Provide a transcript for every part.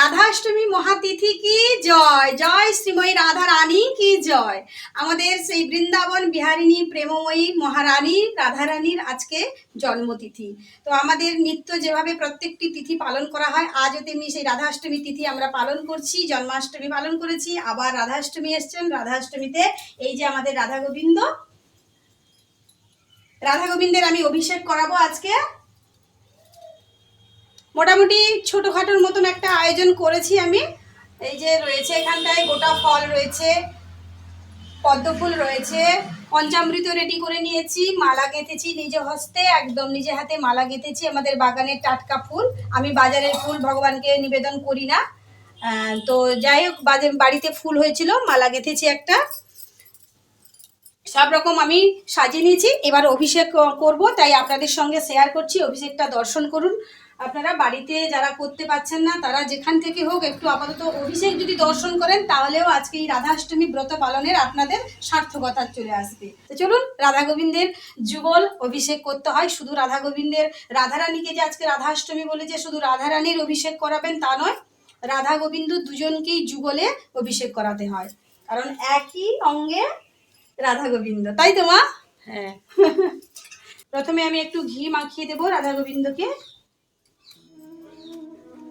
রাধাষ্টমী মহাতিথি কি জয়? জয় শ্রীময়ী রাধা রানী কি জয়? আমাদের সেই বৃন্দাবন বিহারিণী প্রেমময়ী মহারানী রাধারানীর আজকে জন্মতিথি। তো আমাদের নিত্য যেভাবে প্রত্যেকটি তিথি পালন করা হয়, আজও তেমনি সেই রাধাষ্টমী তিথি আমরা পালন করছি, জন্মাষ্টমী পালন করেছি, আবার রাধাষ্টমী এসছেন। রাধাষ্টমীতে এই যে আমাদের রাধা গোবিন্দ, রাধা গোবিন্দের আমি অভিষেক করাবো আজকে। মোটামুটি ছোটোখাটোর মতন একটা আয়োজন করেছি আমি। এই যে রয়েছে এখানটায় গোটা ফল রয়েছে, পদ্ম ফুল রয়েছে, পঞ্চামৃত রেডি করে নিয়েছি, মালা গেঁথেছি নিজে হস্তে, একদম নিজে হাতে মালা গেঁথেছি আমাদের বাগানের টাটকা ফুল। আমি বাজারের ফুল ভগবানকে নিবেদন করি না। তো যাই হোক, বাজে বাড়িতে ফুল হয়েছিল, মালা গেঁথেছি একটা। সব রকম আমি সাজিয়ে নিয়েছি। এবার অভিষেক করব, তাই আপনাদের সঙ্গে শেয়ার করছি। অভিষেকটা দর্শন করুন। আপনারা বাড়িতে যারা করতে পারছেন না তারা যেখান থেকে হোক একটু আপাতত অভিষেক যদি দর্শন করেন তাহলেও আজকে এই রাধাষ্টমী ব্রত পালনের আপনাদের সার্থকতা চলে আসবে। তো চলুন রাধা গোবিন্দের যুগল অভিষেক করতে হয়। শুধু রাধা গোবিন্দের রাধারানীকে যে আজকে রাধাষ্টমী বলে যে শুধু রাধারানীর অভিষেক করাবেন তা নয় রাধা গোবিন্দ দুজনকেই যুগলে অভিষেক করাতে হয়। কারণ একই অঙ্গে রাধা গোবিন্দ তাই তো মা? হ্যাঁ। প্রথমে আমি একটু ঘি মাখিয়ে দেবো রাধা গোবিন্দকে।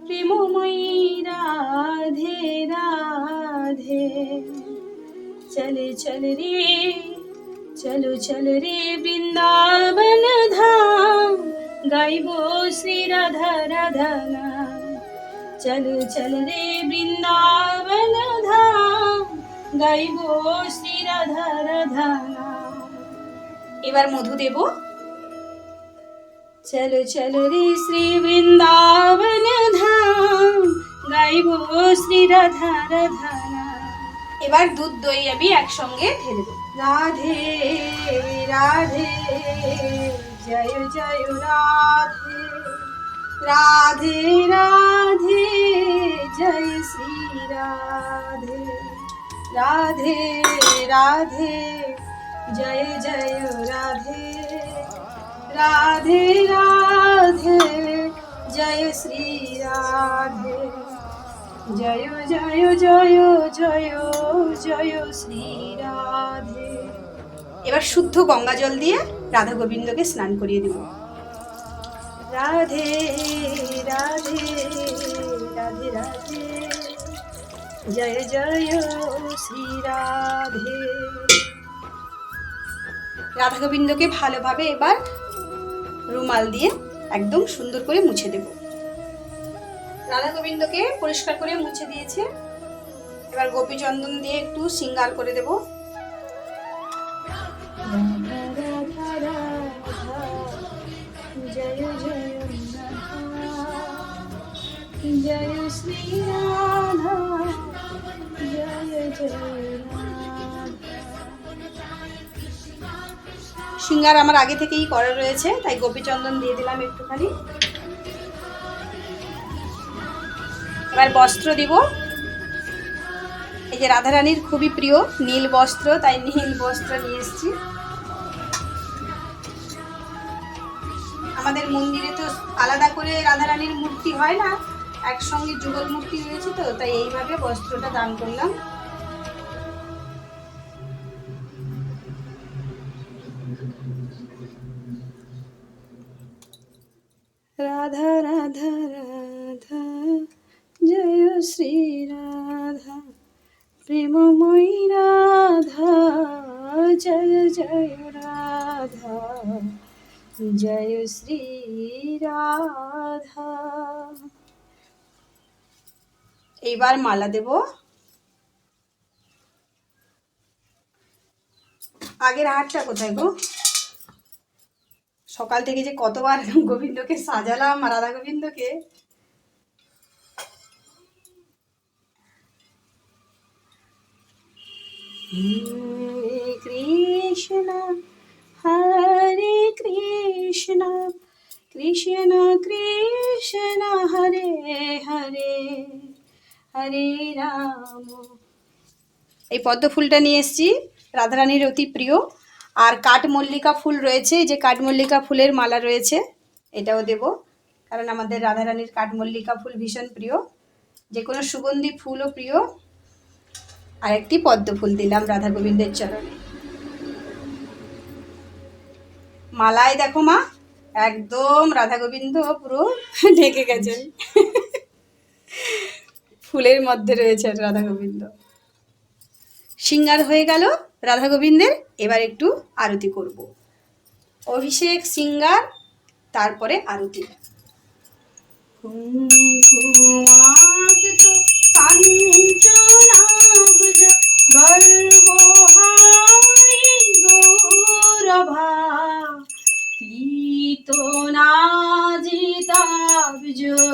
প্রেমময়ী রাধে রাধে। চলে, চল রে, চলো, চল রে বৃন্দাবন ধাম। গাইব শ্রী রাধা রাধা নাম। চলো, চল রে বৃন্দাবন ধাম। গাইব শ্রী রাধা রাধা নাম। এবার মধু দেব। চলো চলো রে শ্রী বৃন্দাবন ধাম। শ্রী রাধা রাধা নাম। এবার দুধ দই আমি একসঙ্গে ঢেলে দেবো। রাধে রাধে, জয় জয়, রাধে। রাধে রাধে, জয়, শ্রী রাধে। রাধে রাধে, জয় জয়, রাধে। রাধে রাধে, জয়, শ্রী রাধে। জয় জয় জয় জয় জয়, শ্রী রাধে। এবার শুদ্ধ গঙ্গা জল দিয়ে রাধা গোবিন্দকে স্নান করিয়ে দেব। রাধে রাধে রাধে রাধে। জয় জয়, শ্রী রাধে। রাধা গোবিন্দকে ভালোভাবে এবার রুমাল দিয়ে একদম সুন্দর করে মুছে দেব। রাধা গোবিন্দকে পরিষ্কার করে মুছে দিয়েছে। এবার গোপী চন্দন দিয়ে একটু সিঙ্গার করে দেব। সিঙ্গার আমার আগে থেকেই করা রয়েছে, তাই গোপীচন্দন দিয়ে দিলাম একটুখানি। এবার বস্ত্র দিব। এই যে রাধারানীর খুবই প্রিয় নীল বস্ত্র, তাই নীল বস্ত্র নিয়ে এসেছি। আমাদের মন্দিরে তো আলাদা করে রাধারানীর মূর্তি হয় না, একসঙ্গে যুগল মূর্তি রয়েছে তো, তাই এইভাবে বস্ত্রটা দান করলাম। রাধা রাধা শ্রী রাধা প্রেমময়ী রাধা, জয় জয় রাধা, জয় শ্রী রাধা এইবার মালা দেব। আগের হাটটা কোথায় গো? সকাল থেকে যে কতবার গোবিন্দকে সাজালাম, রাধা গোবিন্দকে কৃষ্ণ, হরে কৃষ্ণ কৃষ্ণ কৃষ্ণ, হরে হরে হরে রাম। এই পদ্ম ফুলটা নিয়ে এসেছি, রাধারানীর অতি প্রিয়। আর কাঠমল্লিকা ফুল রয়েছে, এই যে কাঠমল্লিকা ফুলের মালা রয়েছে, এটাও দেব, কারণ আমাদের রাধারানীর কাঠমল্লিকা ফুল ভীষণ প্রিয়। যে কোনো সুগন্ধি ফুলও প্রিয়। আর একটি পদ্ম ফুল দিলাম রাধা গোবিন্দের চরণে মালায় দেখো মা, একদম রাধা গোবিন্দ পুরো ঢেকে গেছেন। ফুলের মধ্যে রয়েছে রাধা গোবিন্দ। সিঙ্গার হয়ে গেল রাধা গোবিন্দের, এবার একটু আরতি করব। অভিষেক, সিঙ্গার, তারপরে আরতি। কুঙ্কুমাদিত কাঞ্চনাব্জ গর্বহারি গৌরভা পীতনাজিতাব্জ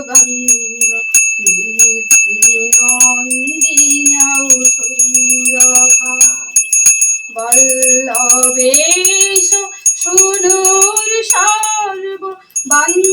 গন্ধ কীর্তি নন্দিনৌ সৌরভা বল্লবেশ সুদূর সর্ব বাঞ্ছিতার্থ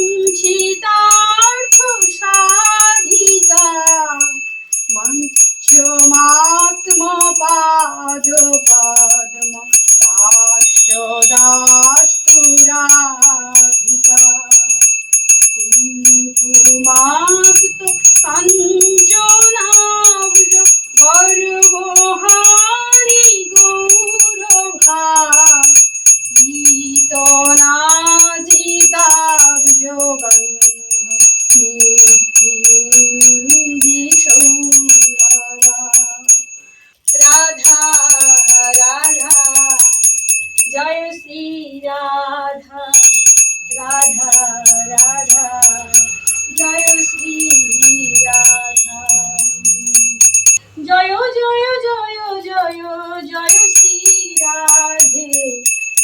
জয় জয় জয় জয় শ্রী রাধে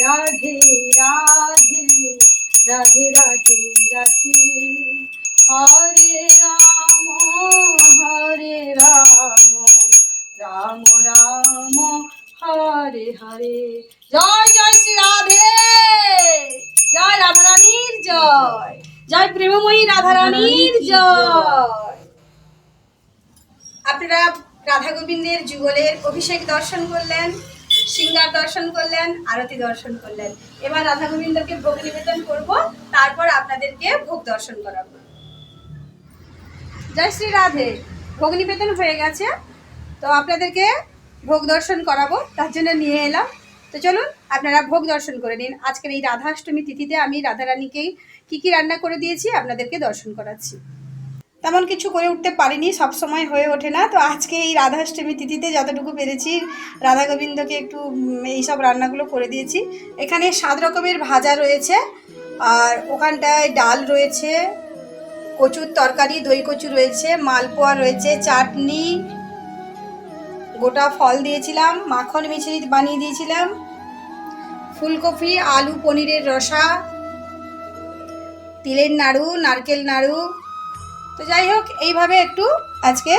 রাধে রাধে রাধে রাধে রাধে। হরে রাম হরে রাম রাম রাম, হরে হরে। জয় জয় শ্রী রাধে, জয় রাধারানীর জয় জয় প্রেমময়ী রাধারানীর জয়। আপনারা রাধা গোবিন্দের যুগলের অভিষেক দর্শন করলেন, সিঙ্গার দর্শন করলেন, আরতি দর্শন করলেন। এবার রাধা গোবিন্দকে ভোগ নিবেদন করব, তারপর আপনাদেরকে ভোগ দর্শন করাবো। জয় শ্রী রাধে, ভোগ নিবেদন হয়ে গেছে, তো আপনাদেরকে ভোগ দর্শন করাবো, তার জন্য নিয়ে এলাম। তো চলুন, আপনারা ভোগ দর্শন করে নিন। আজকের এই রাধাষ্টমী তিথিতে আমি রাধারানীকেই কী কী রান্না করে দিয়েছি, আপনাদেরকে দর্শন করাচ্ছি। তেমন কিছু করে উঠতে পারিনি, সব সময় হয়ে ওঠে না। তো আজকে এই রাধাষ্টমী তিথিতে যতটুকু পেরেছি, রাধা গোবিন্দকে একটু এইসব রান্নাগুলো করে দিয়েছি। এখানে সাত রকমের ভাজা রয়েছে, আর ওখানটায় ডাল রয়েছে, কচুর তরকারি, দই কচু রয়েছে, মালপোয়া রয়েছে, চাটনি, গোটা ফল দিয়েছিলাম, মাখন মিছরি বানিয়ে দিয়েছিলাম, ফুলকপি, আলু পনিরের রসা, তিলের নাড়ু, নারকেল নাড়ু তো যাই হোক, এইভাবে একটু আজকে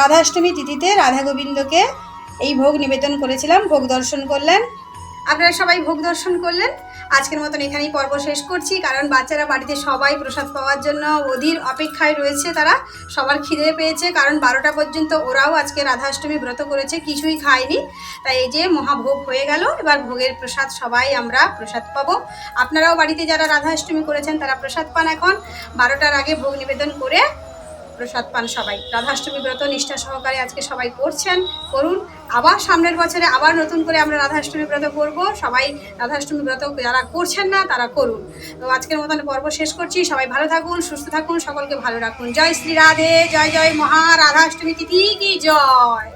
রাধাষ্টমী তিথিতে রাধা গোবিন্দকে এই ভোগ নিবেদন করেছিলাম, ভোগ দর্শন করলেন। আপনারা সবাই ভোগ দর্শন করলেন। আজকের মতন এখানেই পর্ব শেষ করছি, কারণ বাচ্চারা বাড়িতে সবাই প্রসাদ পাওয়ার জন্য অধীর অপেক্ষায় রয়েছে, তারা সবার খিদে পেয়েছে, কারণ বারোটা পর্যন্ত ওরাও আজকে রাধাষ্টমী ব্রত করেছে, কিছুই খায়নি। তাই এই যে মহাভোগ হয়ে গেল, এবার ভোগের প্রসাদ সবাই আমরা প্রসাদ পাবো। আপনারাও বাড়িতে যারা রাধাষ্টমী করেছেন, তারা প্রসাদ পান এখন। বারোটার আগে ভোগ নিবেদন করে প্রসাদ পান সবাই। রাধাষ্টমী ব্রত নিষ্ঠা সহকারে আজকে সবাই করছেন, করুন। আবার সামনের বছরে আবার নতুন করে আমরা রাধাষ্টমী ব্রত করব। সবাই রাধাষ্টমী ব্রত যারা করছেন না, তারা করুন। তো আজকের মতন পর্ব শেষ করছি। সবাই ভালো থাকুন, সুস্থ থাকুন, সকলকে ভালো রাখুন। জয় শ্রী রাধে, জয় জয় মহা রাধাষ্টমী তিথি কি জয়?